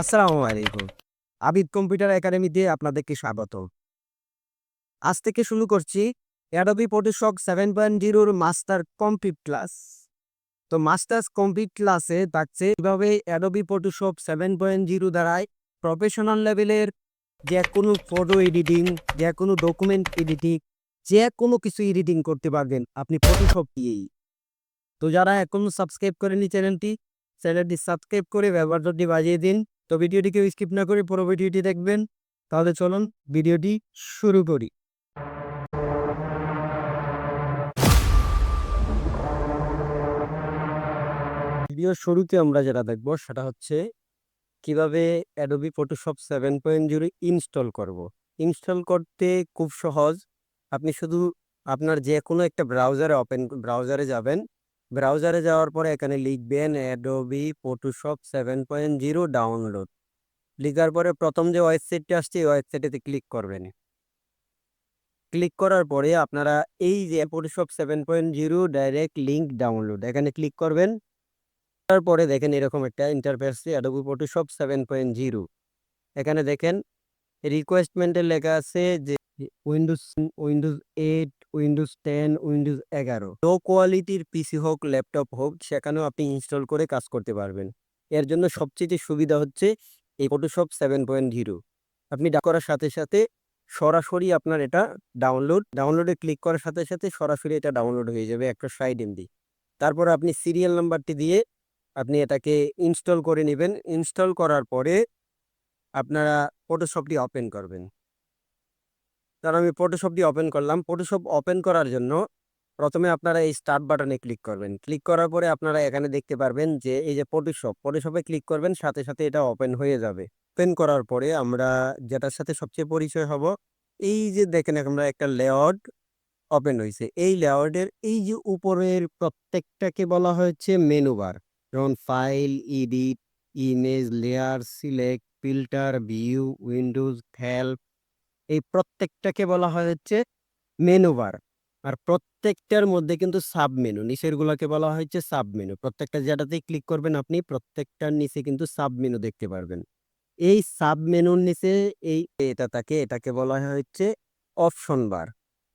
আসসালামু আলাইকুম। আবিদ কম্পিউটার একাডেমিতে আপনাদেরকে স্বাগত। আজ থেকে শুরু করছি অ্যাডোবি ফটোশপ সেভেন পয়েন্ট জিরোর মাস্টার কমপ্লিট ক্লাস তো মাস্টার্স কমপ্লিট ক্লাসে থাকছে কীভাবে Adobe Photoshop seven point zero দ্বারায় প্রফেশনাল লেভেলের যে কোনো ফটো এডিটিং যে কোনো ডকুমেন্ট এডিটিং যে কোনো কিছু এডিটিং করতে পারবেন আপনি ফটোশপ দিয়েই। তো যারা এখনও সাবস্ক্রাইব করেনি চ্যানেলটি চ্যানেলটি সাবস্ক্রাইব করে ব্যবহারটি বাজিয়ে দিন। তো ভিডিওটিকে স্কিপ না করে পুরো ভিডিওটি দেখবেন। তাহলে চলুন ভিডিওটি শুরু করি। ভিডিওর শুরুতে আমরা যেটা দেখব সেটা হচ্ছে কীভাবে Adobe Photoshop seven point zero install করব। ইনস্টল করতে খুব সহজ। আপনি শুধু আপনার যে কোনো একটা ব্রাউজারে ওপেন ব্রাউজারে যাবেন। ব্রাউজারে যাওয়ার পরে এখানে লিখবেন Adobe Photoshop seven point zero download লিখার পরে প্রথম যে ওয়েবসাইটটি আসছে, এই ওয়েবসাইটেতে ক্লিক করবেন। ক্লিক করার পরে আপনারা এই যে Photoshop seven point zero direct link download এখানে ক্লিক করবেন। তারপরে দেখেন এরকম একটা interface Adobe Photoshop seven point zero এখানে দেখেন রিকোয়েস্টমেন্টে লেখা আছে যে windows windows eight windows ten windows এগারো। লো কোয়ালিটির পিসি হোক ল্যাপটপ হোক, সেখানেও আপনি ইনস্টল করে কাজ করতে পারবেন। এর জন্য সবচেয়ে সুবিধা হচ্ছে এই ফটোশপ সেভেন পয়েন্ট জিরো আপনি ডা করার সাথে সাথে সরাসরি আপনার এটা ডাউনলোড ডাউনলোডে ক্লিক করার সাথে সাথে সরাসরি এটা ডাউনলোড হয়ে যাবে একটা সাইড এমবি তারপর আপনি সিরিয়াল নাম্বারটি দিয়ে আপনি এটাকে ইনস্টল করে নেবেন। ইনস্টল করার পরে আপনারা ফটোশপটি ওপেন করবেন। তার আমি ফটোশপটি ওপেন করলাম। ফটোশপ ওপেন করার জন্য প্রথমে আপনারা এই স্টার্ট বাটনে ক্লিক করবেন। ক্লিক করার পরে আপনারা এখানে দেখতে পারবেন যে এই যে ফটোশপ ফটোশপে ক্লিক করবেন, সাথে সাথে এটা ওপেন হয়ে যাবে। ওপেন করার পরে আমরা যেটার সাথে সবচেয়ে পরিচয় হব, এই যে দেখেন আমরা একটা লেআউট ওপেন হয়েছে এই লেআউটের এই যে উপরের প্রত্যেকটাকে বলা হয়েছে মেনু বার যেমন file edit image layer select filter view windows help এই প্রত্যেকটাকে বলা হয় হচ্ছে মেনু বার আর প্রত্যেকটার মধ্যে কিন্তু সাব মেনু নিচের গুলাকে বলা হয়েছে সাব মেনু প্রত্যেকটা যেটাতেই ক্লিক করবেন আপনি, প্রত্যেকটার নিচে কিন্তু সাব মেনু দেখতে পারবেন। এই সাব মেনুর নিচে এই এটা থাকে এটাকে বলা হচ্ছে অপশন বার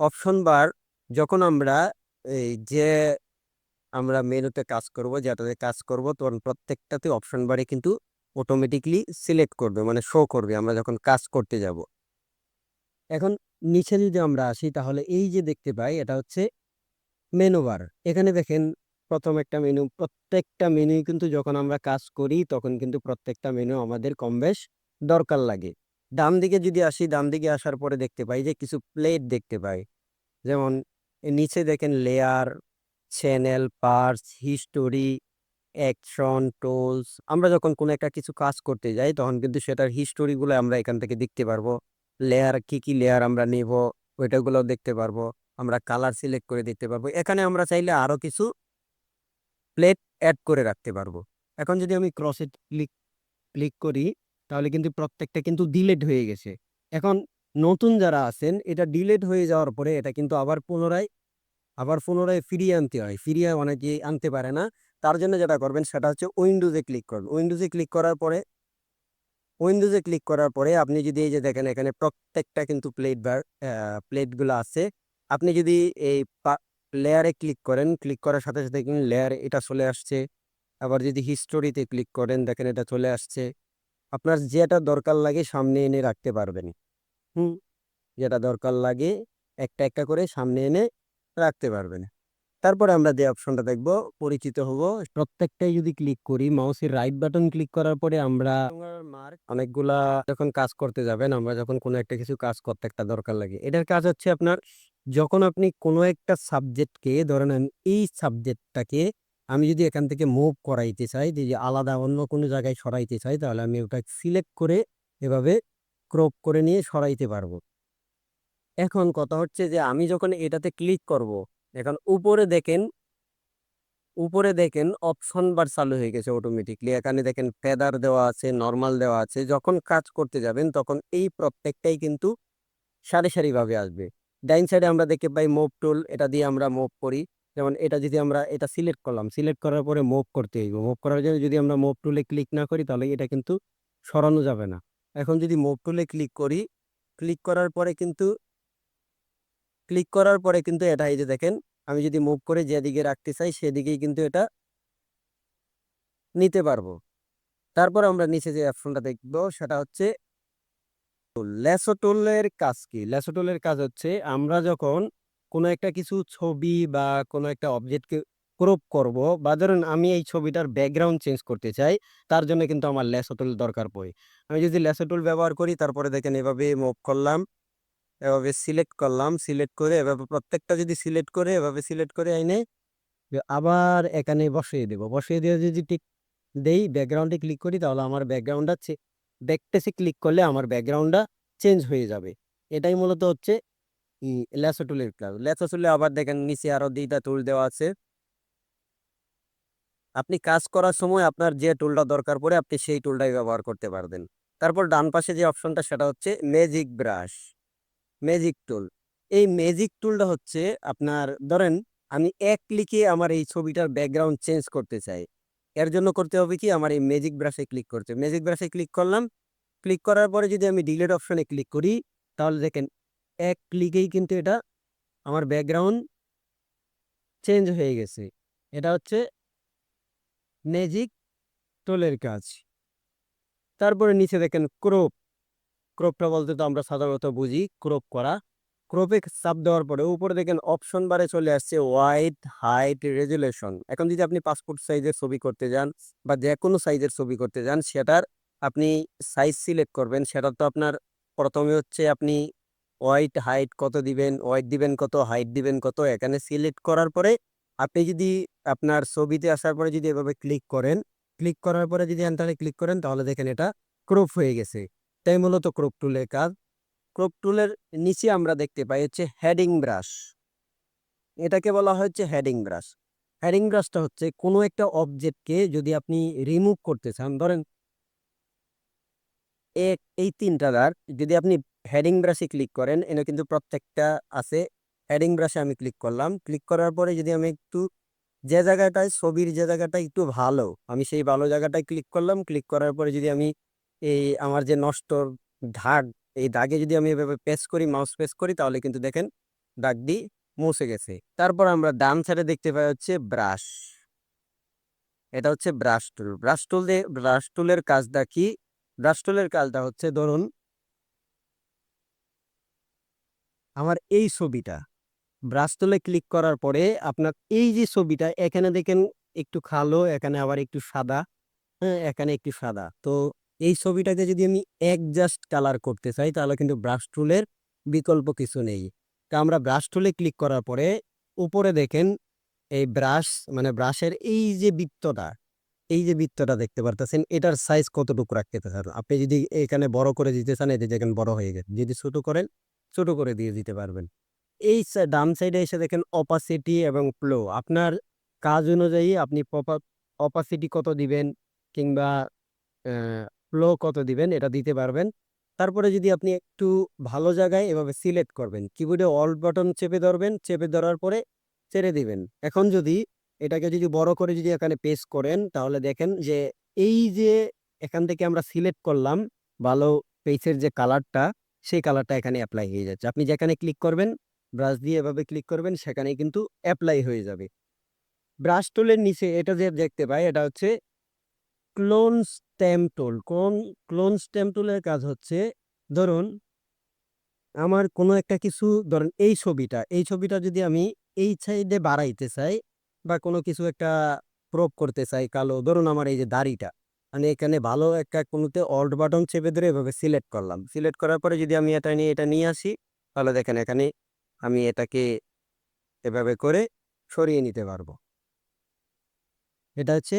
অপশন বার যখন আমরা এই যে আমরা মেনুতে কাজ করব, যেটাতে কাজ করব, তখন প্রত্যেকটাতে অপশন বারে কিন্তু অটোমেটিকলি সিলেক্ট করবে মানে শো করবে। আমরা যখন কাজ করতে যাব এখন নিচে যদি আমরা আসি তাহলে এই যে দেখতে পাই এটা হচ্ছে মেনু বার এখানে দেখেন প্রথম একটা মেনু প্রত্যেকটা মেনু কিন্তু যখন আমরা কাজ করি তখন কিন্তু প্রত্যেকটা মেনু আমাদের কম বেশ দরকার লাগে। ডান দিকে যদি আসি, ডান দিকে আসার পরে দেখতে পাই যে কিছু প্লেট দেখতে পাই। যেমন নিচে দেখেন layer channel parts history action tools আমরা যখন কোনো একটা কিছু কাজ করতে যাই তখন কিন্তু সেটার হিস্টোরিগুলো আমরা এখান থেকে দেখতে পারব। লেয়ার কি কি লেয়ার আমরা নেব ওইটাগুলো দেখতে পারব। আমরা কালার সিলেক্ট করে দেখতে পারব। এখানে আমরা চাইলে আরও কিছু প্লেট অ্যাড করে রাখতে পারব। এখন যদি আমি ক্রসে ক্লিক ক্লিক করি, তাহলে কিন্তু প্রত্যেকটা কিন্তু ডিলেট হয়ে গেছে। এখন নতুন যারা আছেন, এটা ডিলেট হয়ে যাওয়ার পরে এটা কিন্তু আবার পুনরায় আবার পুনরায় ফিরিয়ে আনতে হয়। ফিরিয়ে অনেকে আনতে পারে না। তার জন্য যেটা করবেন, সেটা হচ্ছে উইন্ডোজে ক্লিক করবেন উইন্ডোজে ক্লিক করার পরে উইন্ডোজে ক্লিক করার পরে আপনি যদি এই যে দেখেন এখানে প্রত্যেকটা কিন্তু প্লেট বার প্লেটগুলো আছে। আপনি যদি এই লেয়ারে ক্লিক করেন, ক্লিক করার সাথে সাথে কিন্তু লেয়ার এটা চলে আসছে। আবার যদি হিস্টোরিতে ক্লিক করেন, দেখেন এটা চলে আসছে। আপনার যেটা দরকার লাগে সামনে এনে রাখতে পারবেন। হুম? যেটা দরকার লাগে একটা একটা করে সামনে এনে রাখতে পারবেন। তারপরে আমরা যে অপশনটা দেখব, পরিচিত হব। প্রত্যেকটাই যদি ক্লিক করি, মাউসের রাইট বাটন ক্লিক করার পরে আমরা অনেকগুলা যখন কাজ করতে যাবেন, আমরা যখন কোনো একটা কিছু কাজ করতে একটা দরকার লাগে। এটার কাজ হচ্ছে আপনার, যখন আপনি কোনো একটা সাবজেক্টকে ধরেন আমি এই সাবজেক্টটাকে আমি যদি এখান থেকে মুভ করাইতে চাই, যে আলাদা অন্য কোনো জায়গায় সরাইতে চাই, তাহলে আমি ওটা সিলেক্ট করে এভাবে ক্রপ করে নিয়ে সরাইতে পারব। এখন কথা হচ্ছে যে আমি যখন এটাতে ক্লিক করব এখন উপরে দেখেন উপরে দেখেন অপশন বার চালু হয়ে গেছে অটোমেটিকলি এখানে দেখেন ফেদার দেওয়া আছে নর্মাল দেওয়া আছে। যখন কাজ করতে যাবেন, তখন এই প্রত্যেকটাই কিন্তু সারি সারিভাবে আসবে। ডাইন সাইডে আমরা দেখতে পাই মুভ টুল এটা দিয়ে আমরা মুভ করি। যেমন এটা যদি আমরা, এটা সিলেক্ট করলাম সিলেক্ট করার পরে মুভ করতে হইব। মুভ করার জন্য যদি আমরা মুভ টুলে ক্লিক না করি, তাহলে এটা কিন্তু সরানো যাবে না। এখন যদি মুভ টুলে ক্লিক করি ক্লিক করার পরে কিন্তু ক্লিক করার পরে কিন্তু এটা, এই যে দেখেন, আমি যদি মুভ করে যেদিকে রাখতে চাই সেদিকেই কিন্তু এটা নিতে পারব। তারপর আমরা নিচে যে অপশনটা দেখব, সেটা হচ্ছে ল্যাসোটোলের কাজ কি? ল্যাসোটোলের কাজ হচ্ছে আমরা যখন কোনো একটা কিছু ছবি বা কোনো একটা অবজেক্টকে ক্রপ করব, বা ধরুন আমি এই ছবিটার ব্যাকগ্রাউন্ড চেঞ্জ করতে চাই, তার জন্য কিন্তু আমার ল্যাসোটোল দরকার পড়ে। আমি যদি ল্যাসোটোল ব্যবহার করি, তারপরে দেখেন এভাবে মুভ করলাম। এভাবে সিলেক্ট করলাম, সিলেক্ট করে এভাবে প্রত্যেকটা যদি সিলেক্ট করে, এভাবে সিলেক্ট করে এনে আবার এখানে বসিয়ে দেব। বসিয়ে দিয়ে যদি ঠিক দেই, ব্যাকগ্রাউন্ডে ক্লিক করি, তাহলে আমার ব্যাকগ্রাউন্ডটা ব্যাকটেসে ক্লিক করলে আমার ব্যাকগ্রাউন্ডটা চেঞ্জ হয়ে যাবে। এটাই মূলত হচ্ছে ল্যাসো টুলের কাজ ল্যাসো টুলে আবার দেখেন নিচে আরও দুইটা টুল দেওয়া আছে। আপনি কাজ করার সময় আপনার যে টুলটা দরকার পড়ে, আপনি সেই টুলটাই ব্যবহার করতে পারবেন। তারপর ডান পাশে যে অপশনটা সেটা হচ্ছে ম্যাজিক ব্রাশ ম্যাজিক টুল এই ম্যাজিক টুলটা হচ্ছে আপনার, ধরেন আমি এক ক্লিকে আমার এই ছবিটার ব্যাকগ্রাউন্ড চেঞ্জ করতে চাই। এর জন্য করতে হবে কি? আমার এই ম্যাজিক ব্রাশে ক্লিক করতে ম্যাজিক ব্রাশে ক্লিক করলাম। ক্লিক করার পরে যদি আমি ডিলেট অপশনে ক্লিক করি, তাহলে দেখেন এক ক্লিকেই কিন্তু এটা আমার ব্যাকগ্রাউন্ড চেঞ্জ হয়ে গেছে। এটা হচ্ছে ম্যাজিক টোলের কাজ। তারপরে নিচে দেখেন ক্রোপ ক্রোপটা বলতে তো আমরা সাধারণত বুঝি ক্রোপ করা। ক্রোপে চাপ দেওয়ার পরে উপরে দেখেন অপশন বারে চলে আসছে ওয়াইড হাইট রেজুলেশন। এখন যদি আপনি পাসপোর্ট সাইজের ছবি করতে যান বা যে কোনো সাইজের ছবি করতে যান, সেটার আপনি সাইজ সিলেক্ট করবেন। সেটা তো আপনার প্রথমে হচ্ছে আপনি ওয়াইট হাইট কত দিবেন ওয়াইট দিবেন কত, হাইট দিবেন কত, এখানে সিলেক্ট করার পরে আপনি যদি আপনার ছবিতে আসার পরে যদি এভাবে ক্লিক করেন, ক্লিক করার পরে যদি এন্টারে ক্লিক করেন, তাহলে দেখেন এটা ক্রপ হয়ে গেছে। তাই মূলত ক্রপ টুলের কাজ। ক্রপ টুলের নিচে আমরা দেখতে পাই হচ্ছে হেডিং ব্রাশ এটাকে বলা হচ্ছে হেডিং ব্রাশ হেডিং ব্রাশটা হচ্ছে কোনো একটা অবজেক্টকে যদি আপনি রিমুভ করতে চান, ধরেন এক, এই তিনটা দাগ যদি আপনি হেডিং ব্রাশে ক্লিক করেন, এনে কিন্তু প্রত্যেকটা আছে। হেডিং ব্রাশে আমি ক্লিক করলাম। ক্লিক করার পরে যদি আমি একটু যে জায়গাটায়, ছবির যে জায়গাটা একটু ভালো, আমি সেই ভালো জায়গাটায় ক্লিক করলাম। ক্লিক করার পরে যদি আমি এই আমার যে নষ্ট দাগ, এই দাগে যদি আমি এভাবে পেস করি মাউস পেস করি, তাহলে কিন্তু দেখেন দাগটি মুছে গেছে। তারপর আমরা ডান সাইডে দেখতে পাই হচ্ছে ব্রাশ এটা হচ্ছে ব্রাশ টুল ব্রাশ টুল দিয়ে ব্রাশ টুলের কাজটা কি? ব্রাশ টুলের কাজটা হচ্ছে ধরুন, আমার এই ছবিটা। ব্রাশ টুলে ক্লিক করার পরে আপনার এই যে ছবিটা, এখানে দেখেন একটু কালো, এখানে আবার একটু সাদা হ্যাঁ এখানে একটু সাদা। তো এই ছবিটাকে যদি আমি একজাস্ট কালার করতে চাই, তাহলে কিন্তু ব্রাশ টুলের বিকল্প কিছু নেই। তা আমরা ব্রাশ টুলে ক্লিক করার পরে উপরে দেখেন এই ব্রাশ মানে ব্রাশের এই যে বৃত্তটা, এই যে বৃত্তটা দেখতে পারতেছেন, এটার সাইজ কতটুকু রাখতে চান? আপনি যদি এখানে বড় করে দিতে চান এটি দেখেন বড় হয়ে গেছে, যদি ছোটো করেন, ছোট করে দিয়ে দিতে পারবেন। এই ডান সাইডে এসে দেখেন অপাসিটি এবং ফ্লো আপনার কাজ অনুযায়ী আপনি অপাসিটি কত দিবেন কিংবা ফ্লো কত দিবেন, এটা দিতে পারবেন। তারপরে যদি আপনি একটু ভালো জায়গায় এভাবে সিলেক্ট করবেন কিবোর্ডে অল্ট বাটন চেপে ধরবেন, চেপে ধরার পরে ছেড়ে দিবেন। এখন যদি এটাকে যদি বড় করে যদি এখানে পেস করেন, তাহলে দেখেন যে এই যে এখান থেকে আমরা সিলেক্ট করলাম ভালো পেসের যে কালারটা সেই কালারটা এখানে অ্যাপ্লাই হয়ে যাচ্ছে। আপনি যেখানে ক্লিক করবেন ব্রাশ দিয়ে এভাবে ক্লিক করবেন সেখানে কিন্তু অ্যাপ্লাই হয়ে যাবে। ব্রাশ টুলের নিচে, এটা যে দেখতে পাই, এটা হচ্ছে ক্লোন স্ট্যাম্প টুল। কোন, ক্লোন স্ট্যাম্প টুলের কাজ হচ্ছে, ধরুন, আমার কোনো একটা কিছু, ধরেন, এই ছবিটা এই ছবিটা যদি আমি এই সাইডে বাড়াইতে চাই বা কোনো কিছু একটা প্রোপ করতে চাই কালো, ধরুন আমার এই যে দাড়িটা, আমি এখানে ভালো একটা কোনোতে অল্ট বাটন চেপে ধরে এভাবে সিলেক্ট করলাম। সিলেক্ট করার পরে যদি আমি এটা নিয়ে এটা নিয়ে আসি, তাহলে দেখেন এখানে আমি এটাকে এভাবে করে সরিয়ে নিতে পারব। এটা হচ্ছে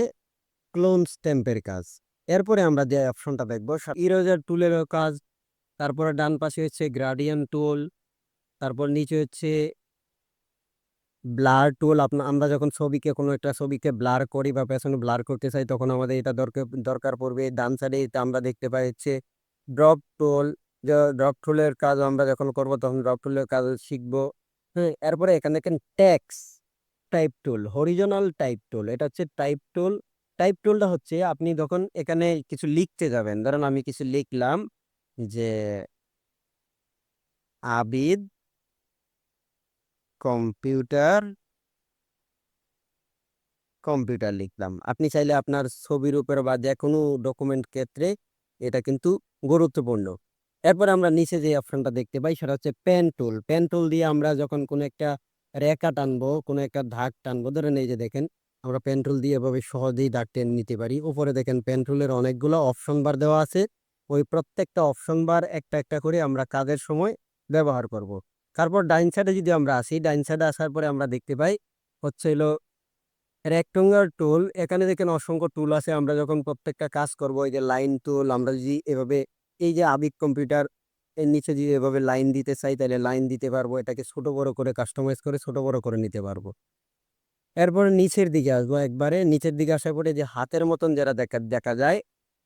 ক্লোন স্ট্যাম্পের কাজ। এরপরে আমরা যে অপশনটা দেখব ইরোজার টুলেরও কাজ, তারপরে ডান পাশে হচ্ছে গ্রাডিয়ান টুল, তারপর নিচে হচ্ছে ব্লার টুল। আপনার আমরা যখন ছবিকে, কোনো একটা ছবিকে ব্লার করি বা পেছনে ব্লার করতে চাই, তখন আমাদের এটা দরকার দরকার পড়বে। ডান সাইডে এটা আমরা দেখতে পাই হচ্ছে ড্রপ টুল। ড্রপ টুলের কাজ আমরা যখন করব, তখন ড্রপ টুলের কাজ শিখব। হ্যাঁ এরপরে এখানে দেখেন text type tool horizontal type tool এটা হচ্ছে টাইপ টুল টাইপ টুলটা হচ্ছে আপনি যখন এখানে কিছু লিখতে যাবেন, ধরেন আমি কিছু লিখলাম যে আবিদ কম্পিউটার কম্পিউটার লিখলাম। আপনি চাইলে আপনার ছবির উপর বা যে কোনো ডকুমেন্ট ক্ষেত্রে এটা কিন্তু গুরুত্বপূর্ণ। এরপর আমরা নিচে যে অপশনটা দেখতে পাই সেটা হচ্ছে পেন টুল পেন টুল দিয়ে আমরা যখন কোনো একটা রেখা টানবো, কোনো একটা দাগ টানবো, ধরেন এই যে দেখেন আমরা পেন্ট্রোল দিয়ে এভাবে সহজেই দাগ টেনে নিতে পারি। উপরে দেখেন পেন্ট্রোলের অনেকগুলো অপশন বার দেওয়া আছে। ওই প্রত্যেকটা অপশন বার একটা একটা করে আমরা কাজের সময় ব্যবহার করব। তারপর ডাইন সাইডে যদি আমরা আসি, ডাইন সাইডে আসার পরে আমরা দেখতে পাই হচ্ছে হলো রেক্টঙ্গার টুল এখানে দেখেন অসংখ্য টুল আছে। আমরা যখন প্রত্যেকটা কাজ করব, এই যে লাইন টুল আমরা যদি এভাবে, এই যে আবিক কম্পিউটার এর নিচে যদি এভাবে লাইন দিতে চাই, তাহলে লাইন দিতে পারব। এটাকে ছোট বড় করে কাস্টমাইজ করে ছোট বড় করে নিতে পারব। এরপরে নিচের দিকে আসব একবারে। নিচের দিকে আসার পরে যে হাতের মতন যারা দেখা দেখা যায়,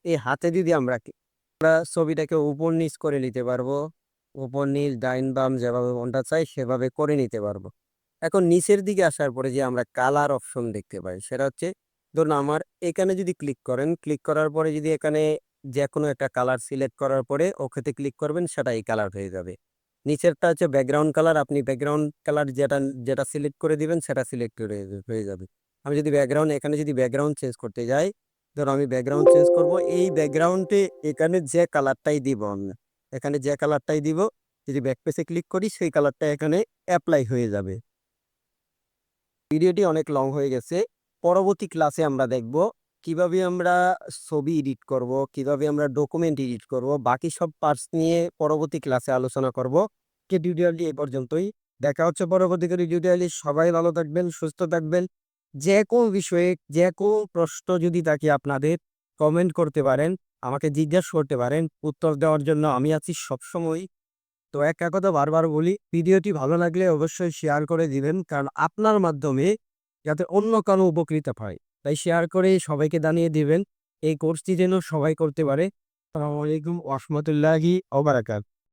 এই হাতে যদি আমরা আমরা ছবিটাকে উপর নিচ করে নিতে পারব, উপর নিচ, ডাইন, বাম যেভাবে মনটা চাই সেভাবে করে নিতে পারব। এখন নিচের দিকে আসার পরে যে আমরা কালার অপশন দেখতে পাই, সেটা হচ্ছে ধরুন আমার এখানে যদি ক্লিক করেন ক্লিক করার পরে যদি এখানে যে কোনো একটা কালার সিলেক্ট করার পরে ওকেতে ক্লিক করবেন, সেটা এই কালার হয়ে যাবে। নিচেরটা হচ্ছে ব্যাকগ্রাউন্ড কালার আপনি ব্যাকগ্রাউন্ড কালার যেটা যেটা সিলেক্ট করে দিবেন, সেটা সিলেক্ট হয়ে যাবে। আমি যদি ব্যাকগ্রাউন্ড এখানে যদি ব্যাকগ্রাউন্ড চেঞ্জ করতে যাই, ধরো আমি ব্যাকগ্রাউন্ড চেঞ্জ করব, এই ব্যাকগ্রাউন্ডে এখানে যে কালারটাই দিব আমি এখানে যে কালারটাই দিব, যদি ব্যাকপেসে ক্লিক করি, সেই কালারটা এখানে অ্যাপ্লাই হয়ে যাবে। ভিডিওটি অনেক লং হয়ে গেছে, পরবর্তী ক্লাসে আমরা দেখব কীভাবে আমরা ছবি এডিট করব, কীভাবে আমরা ডকুমেন্ট এডিট করব, বাকি সব পার্টস নিয়ে পরবর্তী ক্লাসে আলোচনা করব। কে টিউটোরিয়ালটি এই পর্যন্তই। দেখা হচ্ছে পরবর্তী টিউটোরিয়ালে সবাই ভালো থাকবেন, সুস্থ থাকবেন। যে কোনো বিষয়ে, যে কোনো প্রশ্ন যদি থাকে আপনাদের কমেন্ট করতে পারেন, আমাকে জিজ্ঞাসা করতে পারেন। উত্তর দেওয়ার জন্য আমি আছি সবসময় তো একটা কথা বারবার বলি, ভিডিওটি ভালো লাগলে অবশ্যই শেয়ার করে দিবেন, কারণ আপনার মাধ্যমে যাতে অন্য কারও উপকৃত হয়। তাই শেয়ার করে সবাইকে জানিয়ে দিবেন, এই কোর্সটি যেন সবাই করতে পারে। আসসালামু আলাইকুম ওরহমতুল্লাহি ওবারাকাত